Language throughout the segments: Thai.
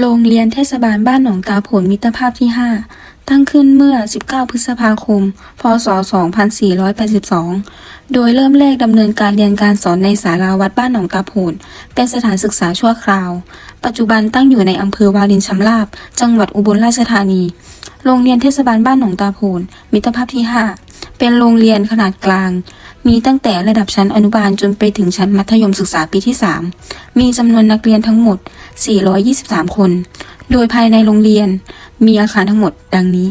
โรงเรียนเทศบาลบ้านหนองตาผลมิตรภาพที่ 5 ตั้งขึ้นเมื่อ 19 พฤษภาคม พศ 2482 โดยเริ่มแรกดำเนินการเรียนการสอนในศาลาวัดบ้านหนองตาโผลเป็นสถานศึกษาชั่วคราว ปัจจุบันตั้งอยู่ในอำเภอวารินชำราบ จังหวัดอุบลราชธานี โรงเรียนเทศบาลบ้านหนองตาโผลมิตรภาพที่ 5 เป็นโรงเรียนขนาดกลาง มีตั้งแต่ระดับชั้นอนุบาลจนไปถึงชั้นมัธยมศึกษาปีที่ 3 มีจำนวนนักเรียนทั้งหมด 423 คน โดยภายในโรงเรียนมีอาคารทั้งหมดดังนี้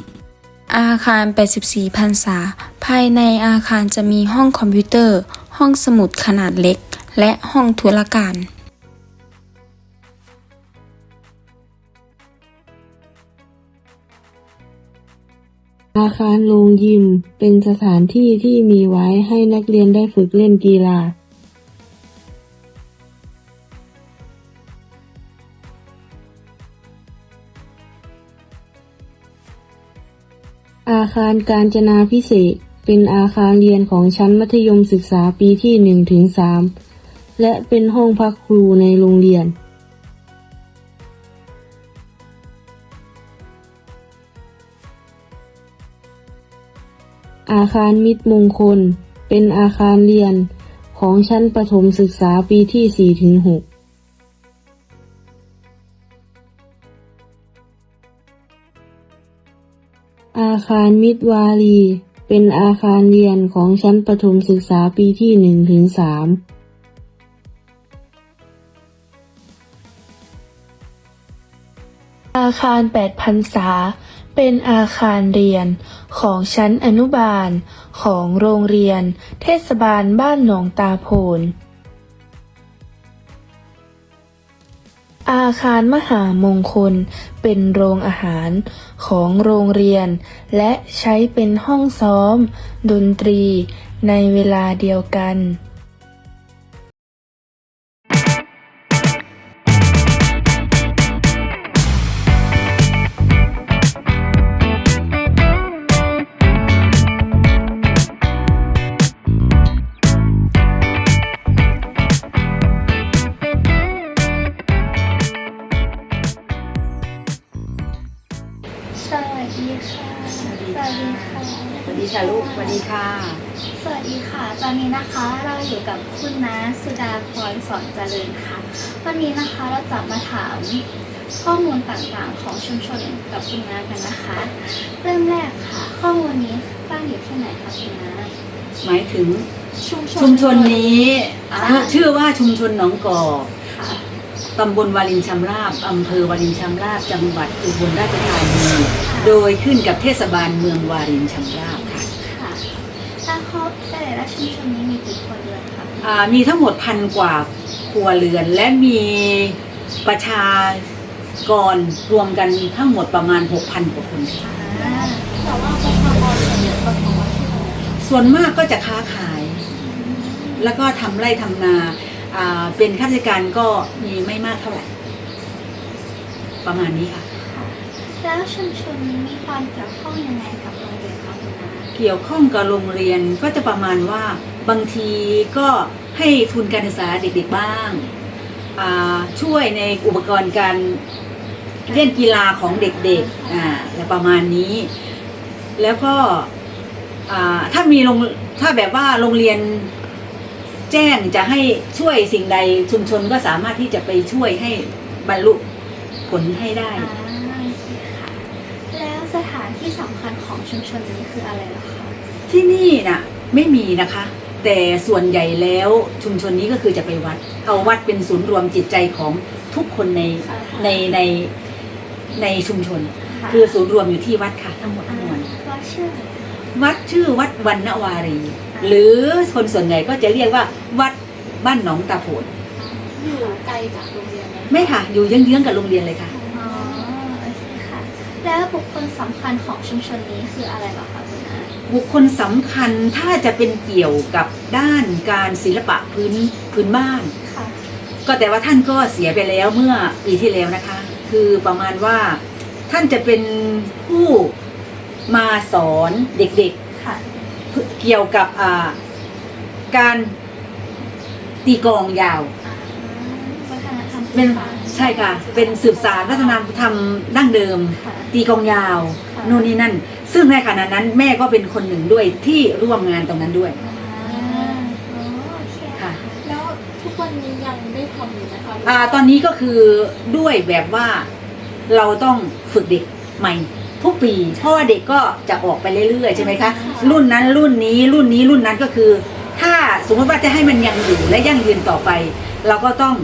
อาคาร 84พรรษา ภายในอาคารจะมีห้องคอมพิวเตอร์ ห้องสมุดขนาดเล็ก และห้องธุรการ อาคารโรงยิมเป็นสถานที่ที่มีไว้ให้นักเรียนได้ฝึกเล่นกีฬา อาคารการจนาพิเศษเป็นอาคารเรียนของชั้นมัธยมศึกษาปีที่หนึ่งถึงสามและเป็นห้องพักครูในโรงเรียน อาคารมิตรมงคล เป็นอาคารเรียนของชั้นประถมศึกษาปีที่ 4 ถึง 6อาคารมิตรวารี เป็นอาคารเรียนของชั้นประถมศึกษาปีที่1ถึง3อาคาร8พรรษา เป็นอาคารเรียนของชั้นอนุบาลของโรงเรียนเทศบาลบ้านหนองตาโพน อาคารมหามงคลเป็นโรงอาหารของโรงเรียน และใช้เป็นห้องซ้อม ดนตรีในเวลาเดียวกัน สวัสดีค่ะ สวัสดีค่ะ สวัสดีค่ะลูก สวัสดีค่ะ สวัสดีค่ะ ตอนนี้นะคะเราอยู่กับคุณน้าสุดาพรสอนเจริญค่ะ วันนี้นะคะเราจะมาถามข้อมูลต่างๆของชุมชนกับคุณน้ากันนะคะ เริ่มแรกค่ะ ข้อมูลนี้ตั้งอยู่ที่ไหนคะคุณน้า หมายถึงชุมชนชุมชนนี้อ่าชื่อว่าชุมชนหนองกอกค่ะ ตำบลวารินชำราบอำเภอวารินชำราบจังหวัดอุบลราชธานีโดยขึ้นกับเทศบาลเมืองวารินชำราบค่ะค่ะถ้าเขาแต่ละชุมชนนี้มีกี่คนเรือนคะอ่ามีทั้งหมดพันกว่าครัวเรือน และมีประชากรรวมกันทั้งหมดประมาณ 6,000 กว่าคนค่ะอ่าแต่ว่าประชากรส่วนใหญ่เป็นของวัดที่ไหนส่วนมากก็จะค้าขาย แล้วก็ทำไร่ทำนาอ่า เป็นข้าราชการก็มีไม่มากเท่าไหร่ ประมาณนี้ค่ะค่ะแล้วชุมชนนี้มีความเกี่ยวข้องยังไงกับโรงเรียนคะคุณน้าเกี่ยวข้องกับโรงเรียนก็จะประมาณว่าบางทีก็ให้ทุนการศึกษาเด็กๆบ้างอ่าช่วยในอุปกรณ์การเล่นกีฬาของเด็กๆอ่าและประมาณนี้ แล้วก็อ่าถ้ามีโรงถ้าแบบว่าโรงเรียน แจ้งจะให้ช่วยสิ่งใดชุมชนก็สามารถที่จะไปช่วยให้บรรลุผลให้ได้ อ่าโอเคค่ะ แล้วสถานที่สำคัญของชุมชนนี้คืออะไรเหรอคะ ที่นี่น่ะไม่มีนะคะ แต่ส่วนใหญ่แล้วชุมชนนี้ก็คือจะไปวัด เอาวัดเป็นศูนย์รวมจิตใจของทุกคนในในในในชุมชนค่ะคือศูนย์รวมอยู่ที่วัดค่ะทั้งหมดทั้งมวล ว่าชื่ออะไรคะ วัดชื่อวัดวันนวารี หรือคนส่วนใหญ่ก็จะเรียกว่า วัดบ้านหนองตาโผนอยู่ไกลจากโรงเรียนไหมไม่ค่ะ อยู่เยื้องๆกับโรงเรียนเลยค่ะ อ๋อโอเคค่ะ แล้วบุคคลสำคัญของชุมชนนี้คืออะไรเหรอคะคุณน้าบุคคลสำคัญถ้าจะเป็นเกี่ยวกับด้านการศิลปะพื้นพื้นบ้าน ค่ะ ก็แต่ว่าท่านก็เสียไปแล้วเมื่อปีที่แล้วนะคะ คือประมาณว่าท่านจะเป็นผู้ มาสอนเด็กค่ะ ๆ เกี่ยวกับอ่าการตีกลองยาวอ่าวัฒนธรรมเป็นใช่ค่ะ เป็นสืบสารวัฒนธรรมดั้งเดิม ค่ะ ตีกลองยาวค่ะนู่นนี่นั่น ซึ่งในขณะนั้นแม่ก็เป็นคนหนึ่งด้วยที่ร่วมงานตรงนั้นด้วย อ่าโอ้โอเคค่ะ แล้วทุกวันนี้ยังได้ทำอยู่ไหมคะอ่าตอนนี้ก็คือด้วยแบบว่าเราต้องฝึกเด็กใหม่ ทุกปีเพราะว่าเด็กก็จะออกไปเรื่อยๆใช่ไหมคะรุ่นนั้นรุ่นนี้รุ่นนี้รุ่นนั้นก็คือ ถ้าสมมติว่าจะให้มันยังอยู่และยั่งยืนต่อไป เราก็ต้อง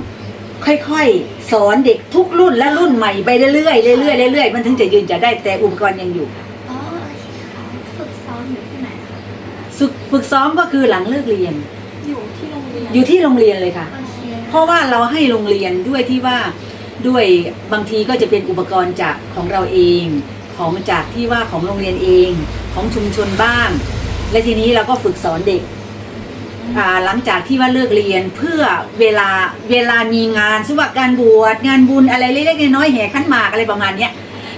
ค่อยๆ สอนเด็กทุกรุ่นและรุ่นใหม่ไปเรื่อยๆเรื่อยๆเรื่อยๆมันถึงจะยืนจะได้แต่อุปกรณ์ยังอยู่อ๋อโอเคค่ะฝึกซ้อมอยู่ที่ไหนคะฝึกฝึกซ้อมก็คือหลังเลิกเรียน อยู่ที่โรงเรียนอยู่ที่โรงเรียนเลยค่ะ โอเคเพราะว่าเราให้โรงเรียนด้วยที่ว่าด้วยบางทีก็จะเป็นอุปกรณ์จากของเราเอง ของจากที่ว่าของโรงเรียนเองของชุมชนบ้างและทีนี้เราก็ฝึกสอนเด็กหลังจากที่ว่าเลิกเรียนเพื่อเวลาเวลามีงานสมมติว่าการบวชงานบุญอะไรเล็กๆน้อยๆแห่ขันหมากอะไรประมาณเนี้ย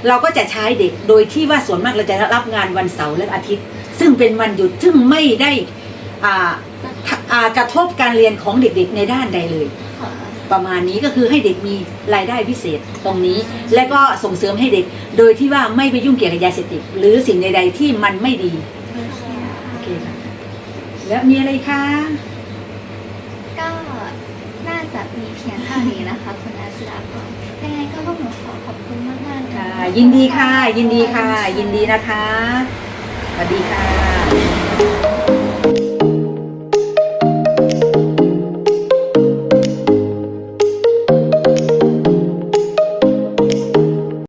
เราก็จะใช้เด็กโดยที่ว่าส่วนมากเราจะรับงานวันเสาร์และอาทิตย์ ซึ่งเป็นวันหยุดซึ่งไม่ได้กระทบการเรียนของเด็กๆในด้านใดเลย ประมาณนี้ก็คือให้เด็กมีรายได้พิเศษตรงนี้ และก็ส่งเสริมให้เด็ก โดยที่ว่าไม่ไปยุ่งเกี่ยวกับยาเสพติดหรือสิ่งใด ๆ ที่มันไม่ดีโอเคโอเคค่ะค่ะแล้วมีอะไรคะก็น่าจะมีเพียงเท่านี้นะคะคุณอาศิลาพรยังไงก็พวกหนูขอขอบคุณมากมากๆเลยค่ะนะคะยินดีค่ะ ยินดีค่ะ ยินดีนะคะสวัสดีค่ะ